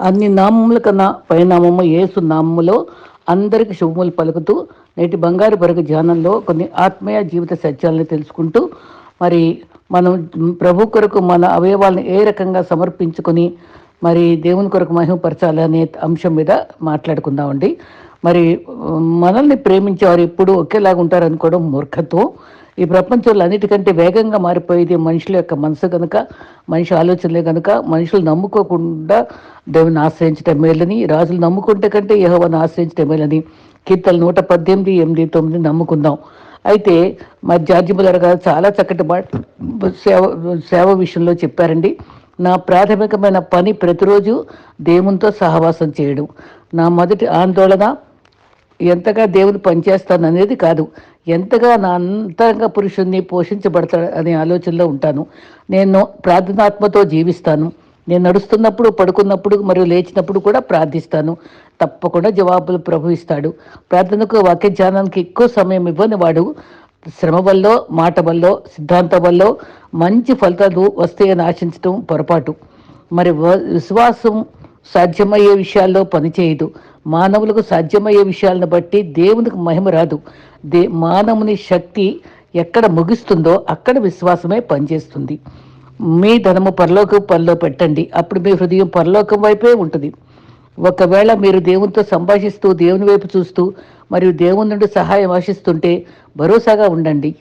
అన్ని నామముల కన్నా పైనామము యేసు నామములో అందరికి శుభములు పలుకుతూ నేటి బంగారు బరుగు ధ్యానంలో కొన్ని ఆత్మీయ జీవిత సత్యాలను తెలుసుకుంటూ మరి మనం ప్రభు కొరకు మన అవయవాలను ఏ రకంగా సమర్పించుకొని మరి దేవుని కొరకు మహిమపరచాలనే అంశం మీద మాట్లాడుకుందామండి. మరి మనల్ని ప్రేమించేవారు ఎప్పుడు ఒకేలాగా ఉంటారు అనుకోవడం మూర్ఖత్వం. ఈ ప్రపంచంలో అన్నిటికంటే వేగంగా మారిపోయేది మనుషుల యొక్క మనసు కనుక మనిషి ఆలోచనలే కనుక మనుషులు నమ్ముకోకుండా దేవుని ఆశ్రయించటం మేలని రాజులు నమ్ముకుంటే కంటే యహోవాన్ని ఆశ్రయించటం మేలని కీర్తలు నూట పద్దెనిమిది ఎనిమిది తొమ్మిది నమ్ముకుందాం అయితే మా జార్జి బులర్ గారు చాలా చక్కటి మాట సేవ సేవ విషయంలో చెప్పారండి. నా ప్రాథమికమైన పని ప్రతిరోజు దేవునితో సహవాసం చేయడం. నా మొదటి ఆందోళన ఎంతగా దేవుడు పనిచేస్తాను అనేది కాదు. ఎంతగా నా అంతరంగ పురుషుణ్ణి పోషించబడతాడు అనే ఆలోచనలో ఉంటాను. నేను ప్రార్థనాత్మతో జీవిస్తాను. నేను నడుస్తున్నప్పుడు పడుకున్నప్పుడు మరియు లేచినప్పుడు కూడా ప్రార్థిస్తాను. తప్పకుండా జవాబులు ప్రభు ఇస్తాడు. ప్రార్థనకు వాక్య ధ్యానానికి ఎక్కువ సమయం ఇవ్వని వాడు శ్రమ వల్ల మాట వల్ల సిద్ధాంతం వల్ల మంచి ఫలితాలు వస్తాయని ఆశించడం పొరపాటు. మరి వ- విశ్వాసం సాధ్యమయ్యే విషయాల్లో పనిచేయదు మానవులకు సాధ్యమయ్యే విషయాలను బట్టి దేవునికి మహిమ రాదు. దే మానవుని శక్తి ఎక్కడ ముగిస్తుందో అక్కడ విశ్వాసమే పనిచేస్తుంది. మీ ధనము పరలోకం పనిలో పెట్టండి. అప్పుడు మీ హృదయం పరలోకం వైపే ఉంటుంది. ఒకవేళ మీరు దేవునితో సంభాషిస్తూ దేవుని వైపు చూస్తూ మరియు దేవుని నుండి సహాయం ఆశిస్తుంటే భరోసాగా ఉండండి.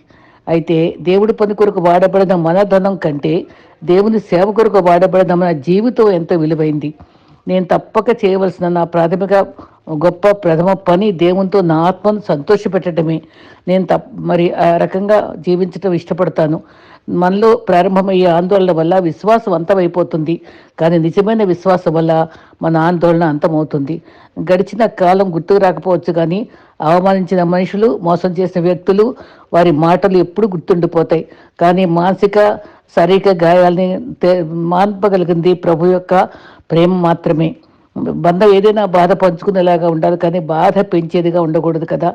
అయితే దేవుడి పని కొరకు వాడబడిన మన ధనం కంటే దేవుని సేవ కొరకు వాడబడిన మన జీవితం ఎంతో విలువైంది. నేను తప్పక చేయవలసిన నా ప్రాథమిక గొప్ప ప్రథమ పని దేవునితో నా ఆత్మను సంతోషపెట్టడమే. నేను తప్ మరి ఆ రకంగా జీవించటం ఇష్టపడతాను. మనలో ప్రారంభమయ్యే ఆందోళన వల్ల విశ్వాసం అంతమైపోతుంది. కానీ నిజమైన విశ్వాసం వల్ల మన ఆందోళన అంతమవుతుంది. గడిచిన కాలం గుర్తుకు రాకపోవచ్చు కానీ అవమానించిన మనుషులు మోసం చేసిన వ్యక్తులు వారి మాటలు ఎప్పుడు గుర్తుండిపోతాయి. కానీ మానసిక శారీరక గాయాల్ని మాన్పగలిగింది ప్రభు యొక్క ప్రేమ మాత్రమే. బంధం ఏదైనా బాధ పంచుకునేలాగా ఉండాలి కానీ బాధ పెంచేదిగా ఉండకూడదు కదా.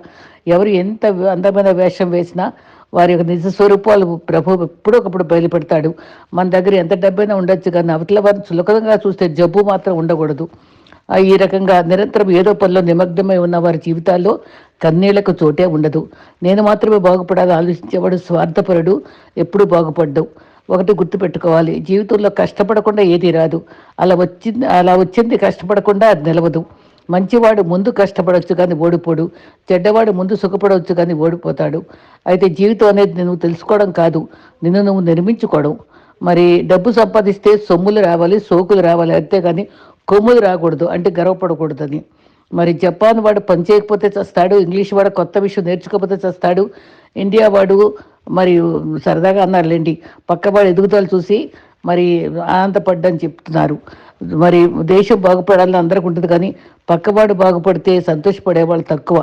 ఎవరు ఎంత అందమైన వేషం వేసినా వారి యొక్క నిజ స్వరూపాలు ప్రభు ఎప్పుడొకప్పుడు బయలుపెడతాడు. మన దగ్గర ఎంత డబ్బైనా ఉండొచ్చు కానీ అవతల వారిని చులకనగా చూస్తే జబ్బు మాత్రం ఉండకూడదు. ఈ రకంగా నిరంతరం ఏదో పనిలో నిమగ్నమై ఉన్న వారి జీవితాల్లో కన్నీళ్ళకు చోటే ఉండదు. నేను మాత్రమే బాగుపడాలి ఆలోచించేవాడు స్వార్థపరుడు ఎప్పుడూ బాగుపడ్డావు ఒకటి గుర్తుపెట్టుకోవాలి. జీవితంలో కష్టపడకుండా ఏది రాదు. అలా వచ్చింది అలా వచ్చింది కష్టపడకుండా అది నిలవదు. మంచివాడు ముందు కష్టపడవచ్చు కానీ ఓడిపోడు. చెడ్డవాడు ముందు సుఖపడవచ్చు కానీ ఓడిపోతాడు. అయితే జీవితం అనేది నువ్వు తెలుసుకోవడం కాదు. నిన్ను నువ్వు నిర్మించుకోవడం. మరి డబ్బు సంపాదిస్తే సొమ్ములు రావాలి సోకులు రావాలి. అంతేగాని కొమ్ములు రాకూడదు. అంటే గర్వపడకూడదని. మరి జపాన్ వాడు పని చేయకపోతే చస్తాడు. ఇంగ్లీష్ వాడు కొత్త విషయం నేర్చుకోకపోతే చస్తాడు. ఇండియా వాడు మరి సరదాగా అన్నారులేండి పక్కవాడు ఎదుగుదల చూసి మరి ఆనందపడ్డని చెప్తున్నారు. మరి దేశం బాగుపడాలని అందరికి ఉంటుంది కానీ పక్కవాడు బాగుపడితే సంతోషపడే వాళ్ళు తక్కువ.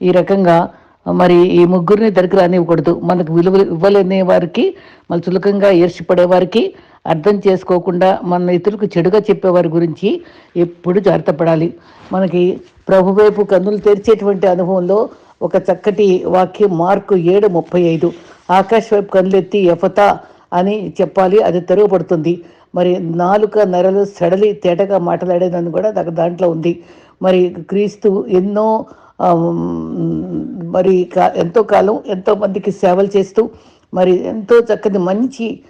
ఈ రకంగా మరి ఈ ముగ్గురిని దగ్గర రానివ్వకూడదు. మనకు విలువ ఇవ్వలేని వారికి మన చులకంగా ఈర్షపడే వారికి అర్థం చేసుకోకుండా మన ఇతరులకు చెడుగా చెప్పేవారి గురించి ఎప్పుడు జాగ్రత్త పడాలి మనకి ప్రభు వైపు కన్నులు తెరిచేటువంటి అనుభవంలో ఒక చక్కటి వాక్యం మార్కు ఏడు ముప్పై ఐదు. ఆకాశ వైపు కళ్ళెత్తి ఎఫత అని చెప్పాలి అది తెరవబడుతుంది మరి నాలుక నరలు సడలి తేటగా మాట్లాడేదని కూడా నాకు దాంట్లో ఉంది. మరి క్రీస్తు ఎన్నో మరి కా- ఎంతో కాలం ఎంతో మందికి సేవలు చేస్తూ మరి ఎంతో చక్కని మంచి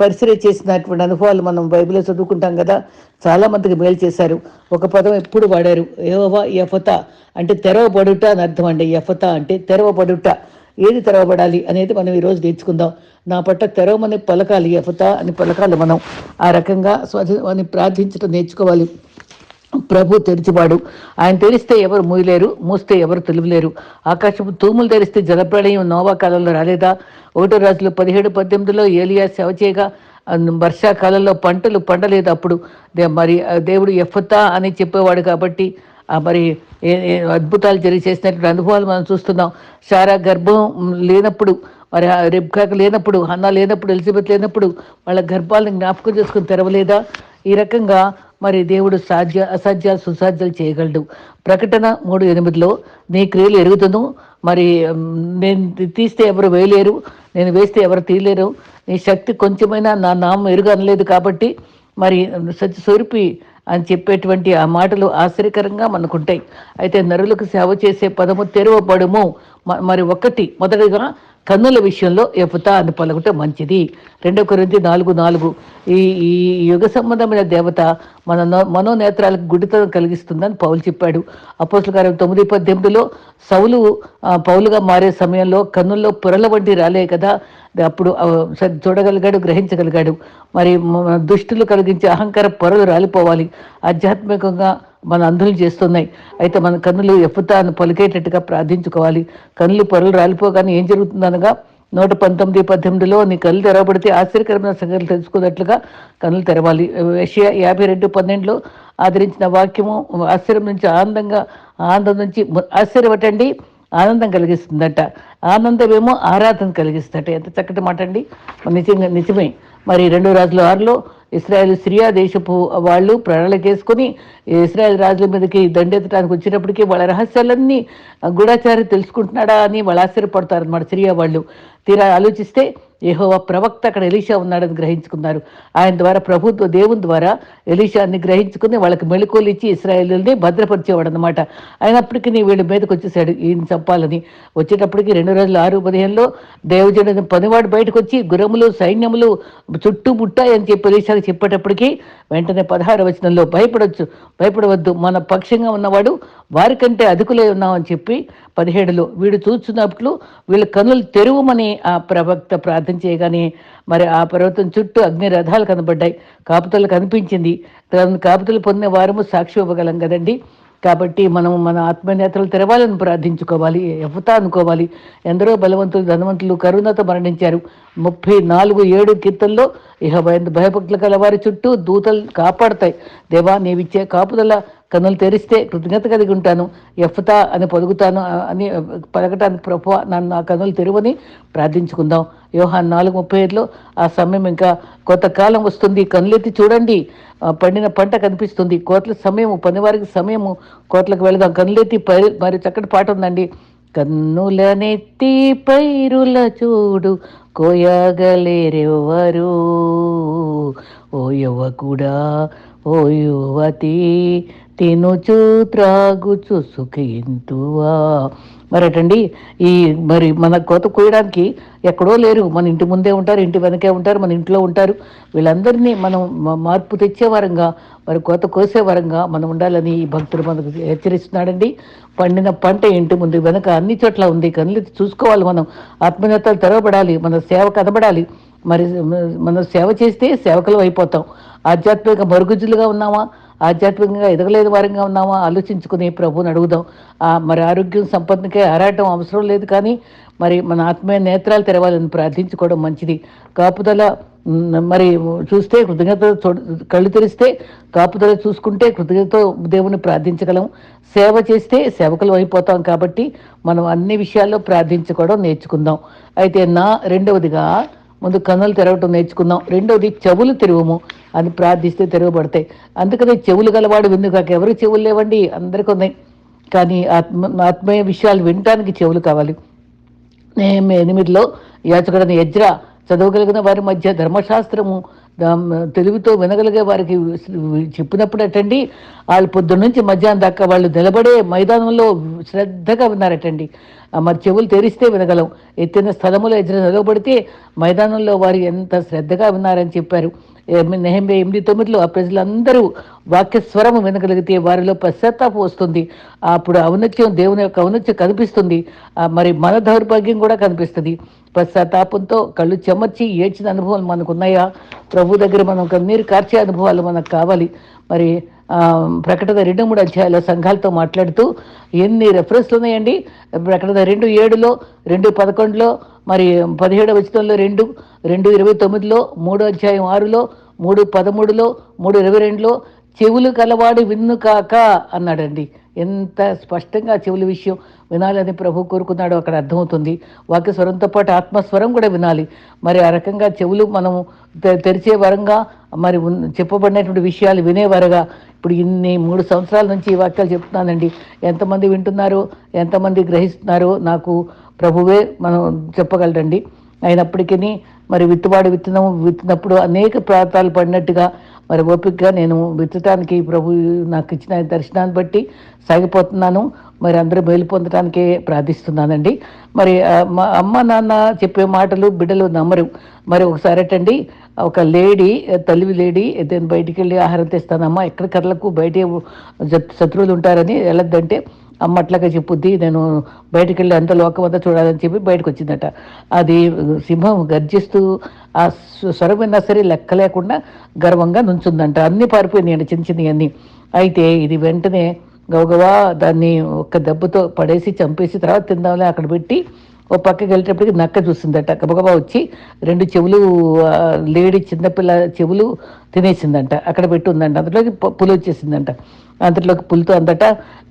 పరిసర చేసినటువంటి అనుభవాలు మనం బైబిల్లో చదువుకుంటాం కదా చాలా మందికి మేలు చేశారు. ఒక పదం ఎప్పుడు వాడారు? ఏవా యఫత అంటే తెరవబడుట అని అర్థం అండి. యఫత అంటే తెరవబడుట. ఏది తెరవబడాలి అనేది మనం ఈరోజు నేర్చుకుందాం. నా పట్ల తెరవమని పలకాలి ఎఫతా అని పలకాలి మనం. ఆ రకంగా స్వధ ప్రార్థించడం నేర్చుకోవాలి. ప్రభు తెరిచివాడు. ఆయన తెరిస్తే ఎవరు మూయలేరు మూస్తే ఎవరు తెలువలేరు. ఆకాశపు తూములు తెరిస్తే జలప్రళయం నోవా కాలంలో రాలేదా? ఒకటో రాజులు పదిహేడు పద్దెనిమిదిలో ఏలియా సేవ చేయగా వర్షాకాలంలో పంటలు పండలేదు అప్పుడు. దే- మరి దేవుడు ఎఫతా అని చెప్పేవాడు కాబట్టి మరి ఏ- అద్భుతాలు జరిగి చేసినటువంటి అనుభవాలు మనం చూస్తున్నాం. సారా గర్భం లేనప్పుడు మరి రెబ్కాకు లేనప్పుడు అన్న లేనప్పుడు ఎలిజబెత్ లేనప్పుడు వాళ్ళ గర్భాలను జ్ఞాపకం చేసుకుని తెరవలేదా? ఈ రకంగా మరి దేవుడు సాధ్య అసాధ్యాలు సుసాధ్యాలు చేయగలడు. ప్రకటన మూడు ఎనిమిదిలో నీ క్రియలు ఎరుగుతును మరి నేను తీస్తే ఎవరు వేయలేరు. నేను వేస్తే ఎవరు తీయలేరు. నీ శక్తి కొంచెమైనా నా నామం ఎరుగు అనలేదు కాబట్టి మరి సత్య స్వరూపి అని చెప్పేటువంటి ఆ మాటలు ఆశ్చర్యకరంగా మనకుంటాయి. అయితే నరులకు సేవ చేసే పదము తెరవబడుము. మ- మరి ఒకటి మొదటిగా కన్నుల విషయంలో ఎఫుతా అని పలుకుంటే మంచిది. రెండో కొరింథీ నాలుగు నాలుగు. ఈ ఈ యుగ సంబంధమైన దేవత మన మనోనేత్రాలకు గుడితనం కలిగిస్తుందని పౌలు చెప్పాడు. అపోసుల కార్యం తొమ్మిది పద్దెనిమిదిలో సౌలు పౌలుగా మారే సమయంలో కన్నుల్లో పొరల వంటి రాలే కదా. అప్పుడు సరి చూడగలిగాడు గ్రహించగలిగాడు. మరి దుష్టులు కలిగించే అహంకార పొరలు రాలిపోవాలి. ఆధ్యాత్మికంగా మన అందరూ చేస్తున్నాయి. అయితే మన కన్నులు ఎప్పుతాను పలికేటట్టుగా ప్రార్థించుకోవాలి. కన్నులు పొరలు రాలిపోగానే ఏం జరుగుతుందనగా నూట పంతొమ్మిది పద్దెనిమిదిలో నీ కళ్ళు తెరవబడితే ఆశ్చర్యకరమైన సంగతులు తెలుసుకున్నట్లుగా కన్నులు తెరవాలి. ఏషియా యాభై రెండు పన్నెండులో ఆదరించిన వాక్యము ఆశ్చర్యం నుంచి ఆనందంగా ఆనందం నుంచి ఆశ్చర్యపట్టండి ఆనందం కలిగిస్తుందట. ఆనందమేమో ఆరాధన కలిగిస్తుందట. ఎంత చక్కటి మాట అండి నిజంగా నిజమే. మరి రెండు రాజుల ఆరులో ఇస్రాయేల్ సిరియా దేశపు వాళ్ళు ప్రణాళికేసుకుని ఇస్రాయేల్ రాజుల మీదకి దండెత్తడానికి వచ్చినప్పటికీ వాళ్ళ రహస్యాలన్నీ గూఢాచారి తెలుసుకుంటున్నాడా అని వాళ్ళు ఆశ్చర్యపడతారు అన్నమాట సిరియా వాళ్ళు. తీరా ఆలోచిస్తే యెహోవా ప్రవక్త అక్కడ ఎలీషా ఉన్నాడని గ్రహించుకున్నారు. ఆయన ద్వారా ప్రభుత్వ దేవుని ద్వారా ఎలీషాన్ని గ్రహించుకుని వాళ్ళకి మెళుకోలు ఇచ్చి ఇస్రాయేల్ని భద్రపరిచేవాడు అనమాట అయినప్పటికీ వీళ్ళ మీదకి వచ్చేసాడు ఈయన చంపాలని. వచ్చేటప్పటికి రెండు రోజులు ఆరు పదిహేనులో దేవజనుడు పనివాడు బయటకు వచ్చి గురములు సైన్యములు చుట్టుముట్టాయని చెప్పి ఎలీషాకి చెప్పేటప్పటికీ వెంటనే పదహారు వచనంలో భయపడవచ్చు భయపడవద్దు మన పక్షంగా ఉన్నవాడు వారికంటే అధికులై ఉన్నామని చెప్పి పదిహేడులో వీడు చూస్తున్నప్పుడు వీళ్ళ కనులు తెరువమని ఆ ప్రవక్త ప్రార్థన చేయగానే మరి ఆ పర్వతం చుట్టూ అగ్ని రథాలు కనబడ్డాయి. కాపుతలు కనిపించింది. దాని కాపుతలు పొందిన వారము సాక్షి ఇవ్వగలం కదండి. కాబట్టి మనం మన ఆత్మనేతలు తెరవాలని ప్రార్థించుకోవాలి ఎఫతా అనుకోవాలి. ఎందరో బలవంతులు ధనవంతులు కరుణతో మరణించారు. ముప్పై నాలుగు ఏడు కీర్తనలో ఇహ భయ భయభక్తులు కల వారి చుట్టూ దూతలు కాపాడతాయి. దేవా నీవిచ్చే కాపుదల కన్నులు తెరిస్తే కృతజ్ఞత కలిగి ఉంటాను. ఎఫ్తా అని పొదుగుతాను అని పలకటానికి ప్రభు నన్ను ఆ కన్నులు తెరువని ప్రార్థించుకుందాం. యోహాన్ నాలుగు ముప్పై ఐదులో ఆ సమయం ఇంకా కొత్త కాలం వస్తుంది. కన్నులెత్తి చూడండి. పండిన పంట కనిపిస్తుంది. కోట్ల సమయము పనివారికి సమయము. కోట్లకు వెళదాం. కన్నులెత్తి పైరు మరి చక్కటి పాట ఉందండి. కన్నులనెత్తి పైరుల చూడు కోయగలేరెవరు ఓ యువకుడా ఓ యువతి తినుచు త్రాగుచు సుఖింతువా? మరటండి ఈ మరి మన కోత కోయడానికి ఎక్కడో లేరు. మన ఇంటి ముందే ఉంటారు ఇంటి వెనకే ఉంటారు మన ఇంట్లో ఉంటారు. వీళ్ళందరినీ మనం మార్పు తెచ్చే వరంగా మరి కోత కోసే వరంగా మనం ఉండాలని ఈ భక్తుడు మనకు హెచ్చరిస్తున్నాడండి. పండిన పంట ఇంటి ముందు వెనక అన్ని చోట్ల ఉంది. కనులు చూసుకోవాలి మనం. ఆత్మీయతలు తెరవబడాలి. మన సేవ కదబడాలి మరి మనం సేవ చేస్తే సేవకులు అయిపోతాం. ఆధ్యాత్మిక మరుగుజ్జులుగా ఉన్నామా? ఆధ్యాత్మికంగా ఎదగలేని వారంగా ఉన్నామా? ఆలోచించుకుని ప్రభువుని అడుగుదాం. ఆ మరి ఆరోగ్యం సంపదకే ఆరాటం అవసరం లేదు కానీ మరి మన ఆత్మీయ నేత్రాలు తెరవాలని ప్రార్థించుకోవడం మంచిది. కాపుదల మరి చూస్తే కృతజ్ఞత కళ్ళు తెరిస్తే కాపుదల చూసుకుంటే కృతజ్ఞతతో దేవుని ప్రార్థించగలం. సేవ చేస్తే సేవకులు అయిపోతాం కాబట్టి మనం అన్ని విషయాల్లో ప్రార్థించుకోవడం నేర్చుకుందాం. అయితే నా రెండవదిగా ముందు కన్నులు తెరవటం నేర్చుకుందాం. రెండవది చెవులు తెరవము అని ప్రార్థిస్తే తెరవబడతాయి. అందుకని చెవులు గలవాడు విందు కాక ఎవరు చెవులు లేవండి? అందరికీ ఉన్నాయి. కానీ ఆత్మ ఆత్మీయ విషయాలు వినటానికి చెవులు కావాలి. నేను ఎనిమిదిలో యాచకుడని యజ్ర చదవగలిగిన వారి మధ్య ధర్మశాస్త్రము తెలివితో వినగలిగే వారికి చెప్పినప్పుడు అటండి వాళ్ళు పొద్దున్న నుంచి మధ్యాహ్నం దాకా వాళ్ళు నిలబడే మైదానంలో శ్రద్ధగా విన్నారటండి. మరి చెవులు తెరిస్తే వినగలం. ఎత్తైన స్థలములో ఎదురు నిలబడితే మైదానంలో వారు ఎంత శ్రద్ధగా విన్నారని చెప్పారు. నెహమ్య ఎనిమిది తొమ్మిదిలో ఆ ప్రజలందరూ వాక్యస్వరము వినగలిగితే వారిలో పశ్చాత్తాపం వస్తుంది. అప్పుడు ఔన్నత్యం దేవుని యొక్క ఔన్నత్యం కనిపిస్తుంది. మరి మన దౌర్భాగ్యం కూడా కనిపిస్తుంది. పశ్చాత్తాపంతో కళ్ళు చెమర్చి ఏడ్చిన అనుభవాలు మనకు ఉన్నాయా ప్రభు దగ్గర మనం కన్నీరు కార్చే అనుభవాలు మనకు కావాలి. మరి ప్రకటన రెండు మూడు అధ్యాయాల సంఘాలతో మాట్లాడుతూ ఎన్ని రెఫరెన్స్లు ఉన్నాయండి? ప్రకటన రెండు ఏడులో రెండు పదకొండులో మరి పదిహేడవ వచనంలో రెండు రెండు ఇరవై తొమ్మిదిలో మూడు అధ్యాయం ఆరులో మూడు పదమూడులో మూడు ఇరవై రెండులో చెవులు కలవాడు విన్ను కాక అన్నాడండి. ఎంత స్పష్టంగా చెవుల విషయం వినాలని ప్రభు కోరుకున్నాడో అక్కడ అర్థమవుతుంది. వాక్య స్వరంతో పాటు ఆత్మస్వరం కూడా వినాలి. మరి ఆ రకంగా చెవులు మనము తె- తెరిచే వరంగా మరి చెప్పబడినటువంటి విషయాలు వినేవారుగా ఇప్పుడు ఇన్ని మూడు సంవత్సరాల నుంచి ఈ వాక్యాలు చెప్తున్నానండి. ఎంతమంది వింటున్నారో ఎంతమంది గ్రహిస్తున్నారో నాకు ప్రభువే మనం చెప్పగలరండి అయినప్పటికీ మరి విత్తువాడు విత్తనం విత్తినప్పుడు అనేక ప్రాంతాలు పడినట్టుగా మరి ఓపికగా నేను విత్తటానికి ప్రభు నాకు ఇచ్చిన దర్శనాన్ని బట్టి సాగిపోతున్నాను. మరి అందరూ మేలు పొందడానికే ప్రార్థిస్తున్నానండి. మరి మా అమ్మ నాన్న చెప్పే మాటలు బిడ్డలు నమ్మరు. మరి ఒకసారి అటండి. ఒక లేడీ తల్లి లేడీ నేను బయటికి వెళ్ళి ఆహారం తెస్తానమ్మా. ఎక్కడ కర్లకు బయట శత్రువులు ఉంటారని వెళ్ళొద్దంటే అమ్మ అట్లాగా చెప్పుద్ది. నేను బయటికి వెళ్ళి అంత లోకం అంతా చూడాలని చెప్పి బయటకు వచ్చిందట అది సింహం గర్జిస్తూ ఆ స్వరం విన్నా సరే లెక్క లేకుండా గర్వంగా నుంచుందంట. అన్ని పారిపోయినాయండి చిన్న చిన్నవి అన్నీ అయితే ఇది వెంటనే గవగవా దాన్ని ఒక్క దెబ్బతో పడేసి చంపేసి తర్వాత తిందాంలే అక్కడ పెట్టి ఓ పక్కకి వెళ్ళేటప్పటికి నక్క చూసిందట. గబగబా వచ్చి రెండు చెవులు లేడీ చిన్నపిల్ల చెవులు తినేసిందంట. అక్కడ పెట్టి ఉందంట. అందులోకి పులు పులి వచ్చేసిందంట. అంతలోకి పులితో అందట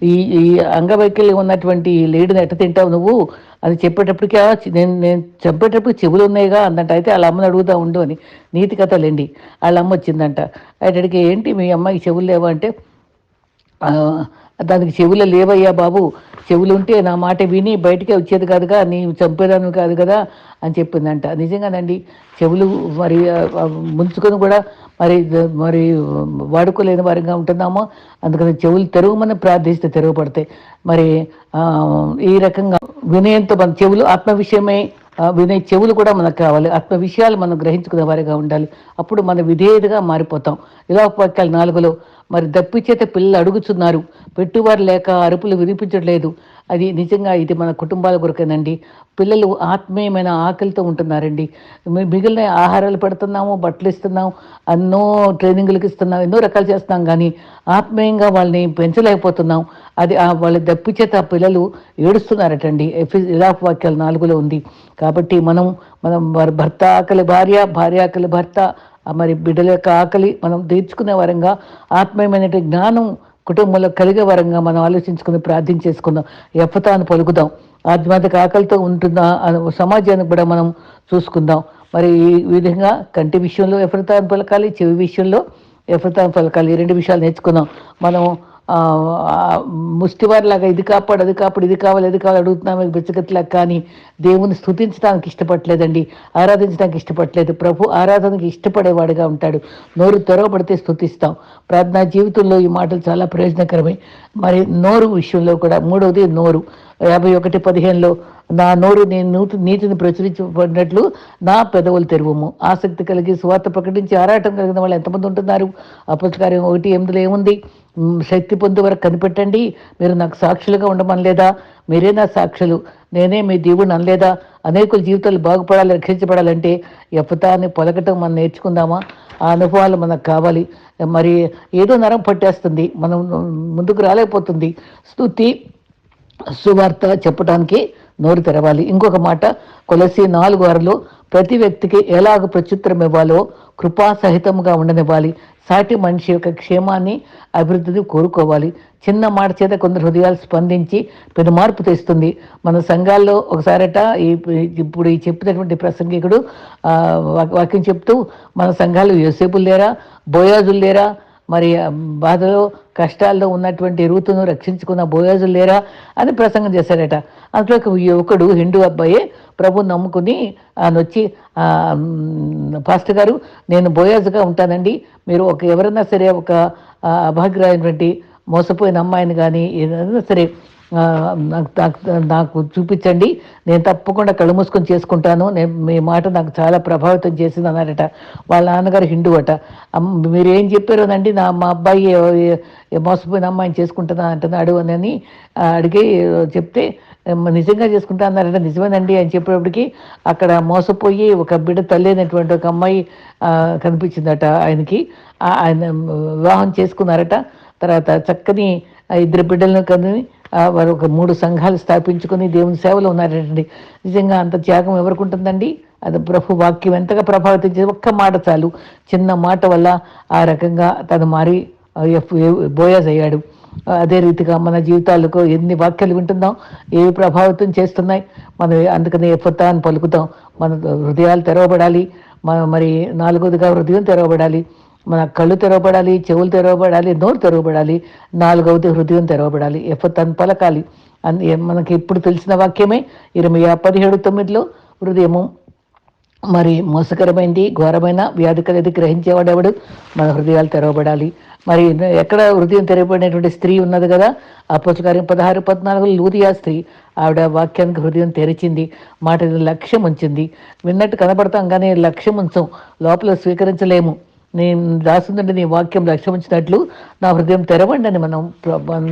ఈ ఈ అంగవైకల్యం ఉన్నటువంటి లేడీని ఎట్ట తింటావు నువ్వు? అని చెప్పేటప్పటికి నేను నేను చంపేటప్పుడు చెవులు ఉన్నాయిగా అందంట అయితే వాళ్ళ అమ్మని అడుగుతా ఉండు అని. నీతి కథలేండి. వాళ్ళ అమ్మ వచ్చిందంట. అక్కడికి ఏంటి మీ అమ్మాయికి చెవులు లేవా? అంటే దానికి చెవులు లేవయ్యా బాబు. చెవులు ఉంటే నా మాట విని బయటికే వచ్చేది కాదుగా నీ చంపేదాన్ని కాదు కదా అని చెప్పిందంట. నిజంగానండి చెవులు మరి ముంచుకొని కూడా మరి మరి వాడుకోలేని వారిగా ఉంటున్నామో. అందుకని చెవులు తెరవమని ప్రార్థిస్తే తెరవబడతాయి. మరి ఈ రకంగా వినయంతో మన చెవులు ఆత్మ విషయమై వినే చెవులు కూడా మనకు కావాలి ఆత్మ విషయాలు మనం గ్రహించుకునే వారిగా ఉండాలి. అప్పుడు మన విధేయతగా మారిపోతాం. ఇలా వాక్యాలు నాలుగులో మరి దప్పిచేత పిల్లలు అడుగుతున్నారు. పెట్టువారు లేక అరుపులు వినిపించట్లేదు. అది నిజంగా ఇది మన కుటుంబాల కొరకేనండి. పిల్లలు ఆత్మీయమైన ఆకలితో ఉంటున్నారండి. మిగిలిన ఆహారాలు పెడుతున్నాము బట్టలు ఇస్తున్నాము ఎన్నో ట్రైనింగ్లకు ఇస్తున్నాం ఎన్నో రకాలు చేస్తున్నాం కానీ ఆత్మీయంగా వాళ్ళని పెంచలేకపోతున్నాం. అది వాళ్ళ దప్పిచేత పిల్లలు ఏడుస్తున్నారటండి. ఇలాఫ్ వాక్యాలు నాలుగులో ఉంది. కాబట్టి మనం మనం వారి భర్త ఆకలి భార్య భార్య ఆకలి భర్త మరి బిడ్డల యొక్క ఆకలి మనం తీర్చుకునే వరంగా ఆత్మీయమైన జ్ఞానం కుటుంబంలో కలిగే వరంగా మనం ఆలోచించుకుని ప్రార్థన చేసుకుందాం. ఎఫతాను పలుకుదాం. ఆధ్యాత్మిక ఆకలితో ఉంటున్న ఆ సమాజానికి కూడా మనం చూసుకుందాం. మరి ఈ విధంగా కంటి విషయంలో ఎఫతాను పలకాలి చెవి విషయంలో ఎఫతాను పలకాలి ఈ రెండు విషయాలు నేర్చుకుందాం. మనం ముష్టివారిలాగా ఇది కాపాడు అది కాపాడు ఇది కావాలి అది కావాలి అడుగుతున్నాం బిచ్చగతిలాగా కానీ దేవుని స్థుతించడానికి ఇష్టపడలేదండి ఆరాధించడానికి ఇష్టపడలేదు ప్రభు ఆరాధనకి ఇష్టపడేవాడుగా ఉంటాడు. నోరు తెరవబడితే స్థుతిస్తాం ప్రార్థనా జీవితంలో ఈ మాటలు చాలా ప్రయోజనకరమే. మరి నోరు విషయంలో కూడా మూడవది నోరు. యాభై ఒకటి పదిహేనులో నా నోరు నేను నూతి నీతిని ప్రచురించబడినట్లు నా పెదవులు తెరువము. ఆసక్తి కలిగి స్వార్థ ప్రకటించి ఆరాటం కలిగిన వాళ్ళు ఎంతమంది ఉంటున్నారు? అపస్కార్యం ఒకటి ఎనిమిదిలో ఏముంది? శక్తి పొందే వరకు కనిపెట్టండి. మీరు నాకు సాక్షులుగా ఉండమనలేదా మీరే నా సాక్షులు. నేనే మీ దేవుడిని అనలేదా? అనేకుల జీవితాలు బాగుపడాలి రక్షించబడాలంటే ఎప్పతాన్ని పొలకటం మనం నేర్చుకుందామా? ఆ అనుభవాలు మనకు కావాలి. మరి ఏదో నరం పట్టేస్తుంది. మనం ముందుకు రాలేకపోతుంది. స్థుతి సువార్త చెప్పడానికి నోరు తెరవాలి. ఇంకొక మాట కొలసి నాలుగు వారిలో ప్రతి వ్యక్తికి ఎలాగ ప్రత్యుత్తరం ఇవ్వాలో కృపా సహితంగా ఉండనివ్వాలి. సాటి మనిషి యొక్క క్షేమాన్ని అభివృద్ధిని కోరుకోవాలి. చిన్న మాట చేత కొందరు హృదయాలు స్పందించి పెను మార్పు తెస్తుంది. మన సంఘాల్లో ఒకసారట ఈ ఇప్పుడు ఈ చెప్పినటువంటి ప్రసంగికుడు వాక్- వాక్యం చెప్తూ మన సంఘాలు యోసేపులు లేరా బోయాజులు లేరా మరి బాధలో కష్టాల్లో ఉన్నటువంటి రూతును రక్షించుకున్న బోయోజులు లేరా అని ప్రసంగం చేశారట అందులో యువకుడు హిందూ అబ్బాయి ప్రభు నమ్ముకుని ఆయన వచ్చి ఆ, గారు నేను బోయాజుగా ఉంటానండి. మీరు ఒక ఎవరైనా సరే ఒక ఆ, అభాగ్యులైనటువంటి మోసపోయిన అమ్మాయిని కానీ ఏదైనా సరే నాకు నాకు నాకు చూపించండి. నేను తప్పకుండా కళ్ళు మూసుకొని చేసుకుంటాను. నేను మీ మాట నాకు చాలా ప్రభావితం చేసింది అన్నారట. వాళ్ళ నాన్నగారు హిందూ అట. మీరు ఏం చెప్పారోనండి నా మా అబ్బాయి మోసపోయిన అమ్మాయిని చేసుకుంటున్నా అంటున్నాడు అని అడిగి చెప్తే నిజంగా చేసుకుంటా అన్నారట. నిజమేనండి అని చెప్పేటప్పటికి అక్కడ మోసపోయి ఒక బిడ్డ తల్లి అయినటువంటి ఒక అమ్మాయి కనిపించిందట ఆయనకి. ఆయన వివాహం చేసుకున్నారట. తర్వాత చక్కని ఇద్దరు బిడ్డలను కని వారు ఒక మూడు సంఘాలు స్థాపించుకొని దేవుని సేవలో ఉన్నారండి నిజంగా అంత త్యాగం ఎవరికి ఉంటుందండి అది ప్రభు వాక్యం ఎంతగా ప్రభావితం చేసి ఒక్క మాట చాలు. చిన్న మాట వల్ల ఆ రకంగా తను మారి ఎఫ్- బోయాజ్ అయ్యాడు. అదే రీతిగా మన జీవితాలకు ఎన్ని వాక్యాలు వింటున్నాం ఏవి ప్రభావితం చేస్తున్నాయి మనం అందుకని ఎఫతా అని పలుకుతాం. మన హృదయాలు తెరవబడాలి. మన మరి నాలుగోదిగా హృదయం తెరవబడాలి. మన కళ్ళు తెరవబడాలి చెవులు తెరవబడాలి నోరు తెరవబడాలి నాలుగవది హృదయం తెరవబడాలి ఎఫతన్ పలకాలి. అని మనకి ఇప్పుడు తెలిసిన వాక్యమే ఇరవై పదిహేడు తొమ్మిదిలో హృదయము మరి మోసకరమైంది ఘోరమైన వ్యాధి గ్రహించేవాడు ఎవడు? మన హృదయాలు తెరవబడాలి. మరి ఎక్కడ హృదయం తెరవబడినటువంటి స్త్రీ ఉన్నది కదా? అపోసకార్యం పదహారు పద్నాలుగు లూదియా స్త్రీ ఆవిడ వాక్యానికి హృదయం తెరిచింది మాట లక్ష్యం ఉంచింది విన్నట్టు కనబడతాం కానీ లక్ష్యం ఉంచం లోపల స్వీకరించలేము. నేను రాసిందంటే నీ వాక్యం లక్ష్యమించినట్లు నా హృదయం తెరవండి అని మనం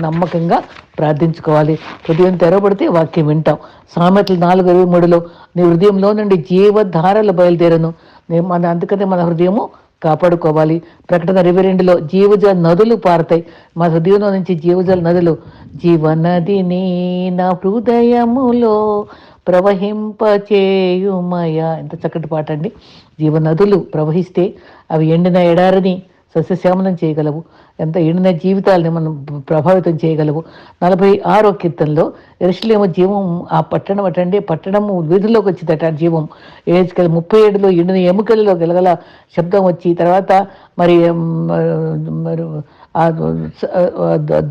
నమ్మకంగా ప్రార్థించుకోవాలి. హృదయం తెరవబడితే వాక్యం వింటాం. సామెతలు నాలుగు ఇరవై మూడులో నీ హృదయంలో నుండి జీవధారలు బయలుదేరను. నేను మన అందుకనే మన హృదయము కాపాడుకోవాలి. ప్రకటన ఇరవై రెండులో జీవజ నదులు పారతాయి. మన హృదయంలో నుంచి జీవజల నదులు జీవనదిని నా హృదయములో ప్రవహింపచేయుమయ. ఎంత చక్కటి పాట అండి. జీవనదులు ప్రవహిస్తే అవి ఎండిన ఎడారిని సస్యశ్యామనం చేయగలవు. ఎంత ఎండిన జీవితాలని మనం ప్రభావితం చేయగలవు. నలభై ఆరో కీర్తనలో ఎరుసలేము జీవం ఆ పట్టణం అటండి పట్టణము వీధిలోకి వచ్చిందట జీవం. ఏజ్కల్ ముప్పై ఏడులో ఎండిన ఎముకలలో గలగల శబ్దం వచ్చి తర్వాత మరి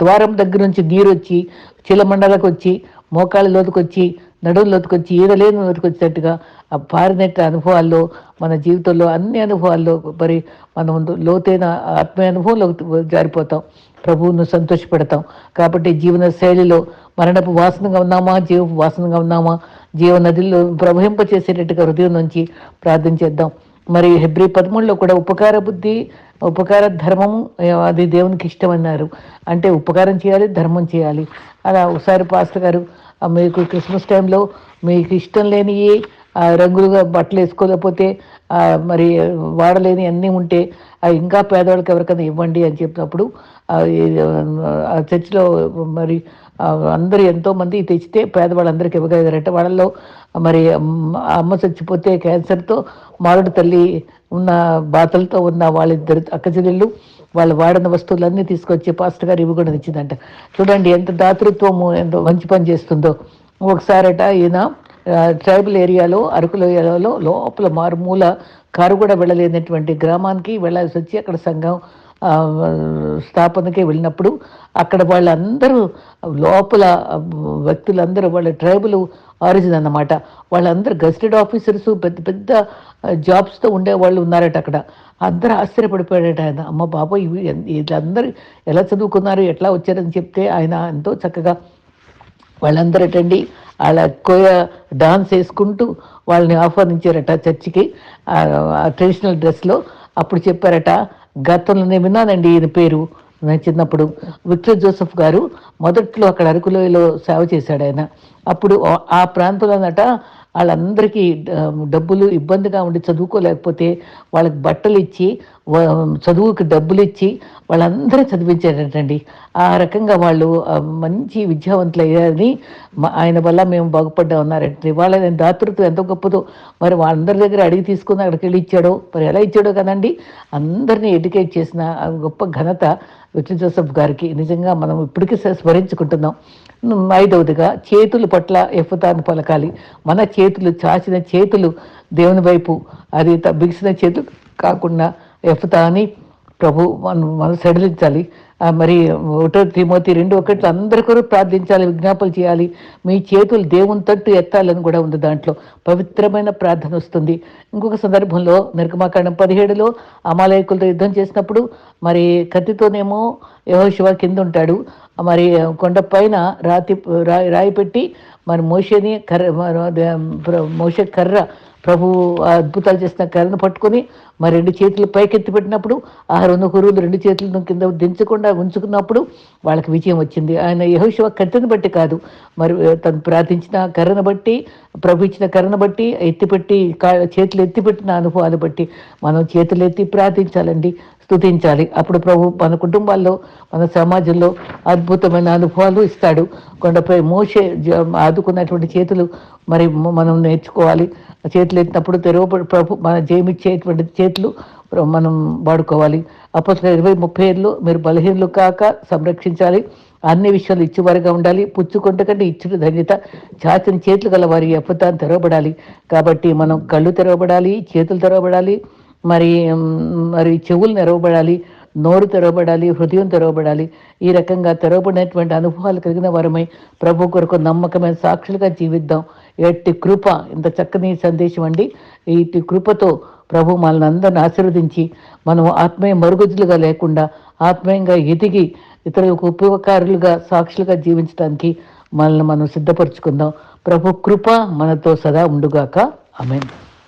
ద్వారం దగ్గర నుంచి నీరు వచ్చి చీలమండలకు వచ్చి మోకాళ్ళ లోతుకొచ్చి వచ్చి నడుము లోతుకు వచ్చి ఆ పారినట్టు అనుభవాల్లో మన జీవితంలో అన్ని అనుభవాల్లో మరి మనం లోతైన ఆత్మీయ అనుభవంలో జారిపోతాం. ప్రభువును సంతోషపెడతాం. కాబట్టి జీవన శైలిలో మరణపు వాసనగా ఉన్నామా జీవపు వాసనగా ఉన్నామా జీవ నదిలో ప్రవహింప చేసేటట్టుగా హృదయం నుంచి ప్రార్థన చేద్దాం. మరి హెబ్రి పదమూడులో కూడా ఉపకార బుద్ధి ఉపకార ధర్మము అది దేవునికి ఇష్టమన్నారు. అంటే ఉపకారం చేయాలి ధర్మం చేయాలి. అలా ఒకసారి పాస్టర్ గారు మీకు క్రిస్మస్ టైంలో మీకు ఇష్టం లేని ఆ, రంగులుగా బట్టలు వేసుకోలేకపోతే మరి వాడలేని అన్నీ ఉంటే ఇంకా పేదవాళ్ళకి ఎవరికైనా ఇవ్వండి అని చెప్పినప్పుడు ఆ, చర్చిలో మరి అందరూ ఎంతోమంది తెచ్చితే పేదవాళ్ళందరికీ ఇవ్వగలిగారట. వాళ్ళలో మరి అమ్మ అమ్మ చచ్చిపోతే క్యాన్సర్తో మారుడు తల్లి ఉన్న బాధలతో ఉన్న వాళ్ళిద్దరు అక్క చెల్లెళ్ళు వాళ్ళు వాడిన వస్తువులన్నీ తీసుకొచ్చి పాస్టర్ గారు ఇవి కూడా ఇచ్చిందంట చూడండి ఎంత దాతృత్వము ఎంత మంచి పని చేస్తుందో. ఒకసారట ఈయన ట్రైబల్ ఏరియాలో అరకు ఏరియాలో లోపల మారుమూల కారు కూడా వెళ్ళలేనటువంటి గ్రామానికి వెళ్ళాల్సి వచ్చి అక్కడ సంఘం స్థాపనకే వెళ్ళినప్పుడు అక్కడ వాళ్ళందరూ లోపల వ్యక్తులందరూ వాళ్ళ ట్రైబల్ ఆరిజిన్ అన్నమాట. వాళ్ళందరూ గెస్టెడ్ ఆఫీసర్స్ పెద్ద పెద్ద జాబ్స్తో ఉండే వాళ్ళు ఉన్నారట అక్కడ. అందరూ ఆశ్చర్యపడిపోయాడట ఆయన. అమ్మ బాబా ఇవి వీళ్ళందరూ ఎలా చదువుకున్నారు ఎట్లా వచ్చారని చెప్తే ఆయన ఎంతో చక్కగా వాళ్ళందరూ అటండి వాళ్ళ కోయ డాన్స్ వేసుకుంటూ వాళ్ళని ఆహ్వానించారట చర్చికి. ఆ ట్రెడిషనల్ డ్రెస్లో అప్పుడు చెప్పారట గతంలో నేను విన్నానండి ఈయన పేరు నేను చిన్నప్పుడు. విక్టర్ జోసెఫ్ గారు మొదట్లో అక్కడ అరకులోయలో సేవ చేశాడు ఆయన. అప్పుడు ఆ- ఆ ప్రాంతంలోనట వాళ్ళందరికీ డబ్బులు ఇబ్బందిగా ఉండి చదువుకోలేకపోతే వాళ్ళకి బట్టలు ఇచ్చి చదువుకి డబ్బులు ఇచ్చి వాళ్ళందరూ చదివించారటండి ఆ రకంగా వాళ్ళు మంచి విద్యావంతులు అయ్యారని ఆయన వల్ల మేము బాగుపడ్డా ఉన్నారంటే వాళ్ళ దాతృత్వం ఎంత గొప్పదో. మరి వాళ్ళందరి దగ్గర అడిగి తీసుకుని అక్కడికి వెళ్ళి ఇచ్చాడో. మరి ఎలా ఇచ్చాడో కదండి. అందరినీ ఎడ్యుకేట్ చేసిన గొప్ప ఘనత విక్టర్ జోసఫ్ గారికి నిజంగా మనం ఇప్పటికీ స్మరించుకుంటున్నాం. ఐదవదిగా చేతుల పట్ల ఎఫుతాన్ని పలకాలి. మన చేతులు చాచిన చేతులు దేవుని వైపు. అది త- బిగిసిన చేతులు కాకుండా ఎఫ్తా అని ప్రభు మనం మనం సడలించాలి. మరి ఒకటో తిమోతి రెండు ఒకటి అందరి కొరకు ప్రార్థించాలి విజ్ఞాపనలు చేయాలి. మీ చేతులు దేవుని తట్టు ఎత్తాలని కూడా ఉంది దాంట్లో. పవిత్రమైన ప్రార్థన వస్తుంది. ఇంకొక సందర్భంలో నిర్గమాకాండం పదిహేడులో అమాలయకులతో యుద్ధం చేసినప్పుడు మరి కత్తితోనేమో యెహోషువ కింద ఉంటాడు. మరి కొండ పైన రాతి రాయి రాయి పెట్టి మరి మోషని కర్ర మోష కర్ర ప్రభు అద్భుతాలు చేసిన కర్రను పట్టుకొని మరి రెండు చేతులు పైకెత్తి పెట్టినప్పుడు ఆ రెండు గురువులు రెండు చేతులను కింద దించకుండా ఉంచుకున్నప్పుడు వాళ్ళకి విజయం వచ్చింది. ఆయన యహోశివ కత్తిని బట్టి కాదు మరి తను ప్రార్థించిన కర్రను బట్టి ప్రభు ఇచ్చిన కర్రను బట్టి ఎత్తిపెట్టి కా- చేతులు ఎత్తిపెట్టిన అనుభవాలు బట్టి మనం చేతులు ఎత్తి ప్రార్థించాలండి. స్తుతించాలి. అప్పుడు ప్రభు మన కుటుంబాల్లో మన సమాజంలో అద్భుతమైన అనుభవాలు ఇస్తాడు. కొండపై మోసే జ- ఆదుకున్నటువంటి చేతులు మరి మనం నేర్చుకోవాలి. చేతులు ఎత్తినప్పుడు తెరవ ప్రభు మన జయమిచ్చేటువంటి చేతులు మనం వాడుకోవాలి. అప్పట్లో ఇరవై ముప్పై ఏళ్ళు మీరు బలహీనలు కాక సంరక్షించాలి. అన్ని విషయాలు ఇచ్చేవారిగా ఉండాలి. పుచ్చుకుంట కంటే ఇచ్చుడు ధన్యత. చాచిన చేతులు గల వారి అప్పతాన్ని తెరవబడాలి. కాబట్టి మనం కళ్ళు తెరవబడాలి చేతులు తెరవబడాలి. మరి మరి చెవులు తెరవబడాలి నోరు తెరవబడాలి హృదయం తెరవబడాలి. ఈ రకంగా తెరవబడినటువంటి అనుభవాలు కలిగిన వారమై ప్రభు కొరకు నమ్మకమైన సాక్షులుగా జీవిద్దాం. ఎట్టి కృప ఇంత చక్కని సందేశం అండి. ఇట్టి కృపతో ప్రభు మనల్ని అందరిని ఆశీర్వదించి మనం ఆత్మీయ మరుగుజ్జులుగా లేకుండా ఆత్మీయంగా ఎదిగి ఇతరులకు ఉపకారులుగా సాక్షులుగా జీవించడానికి మనల్ని మనం సిద్ధపరచుకుందాం. ప్రభు కృప మనతో సదా ఉండుగాక. ఆమెన్.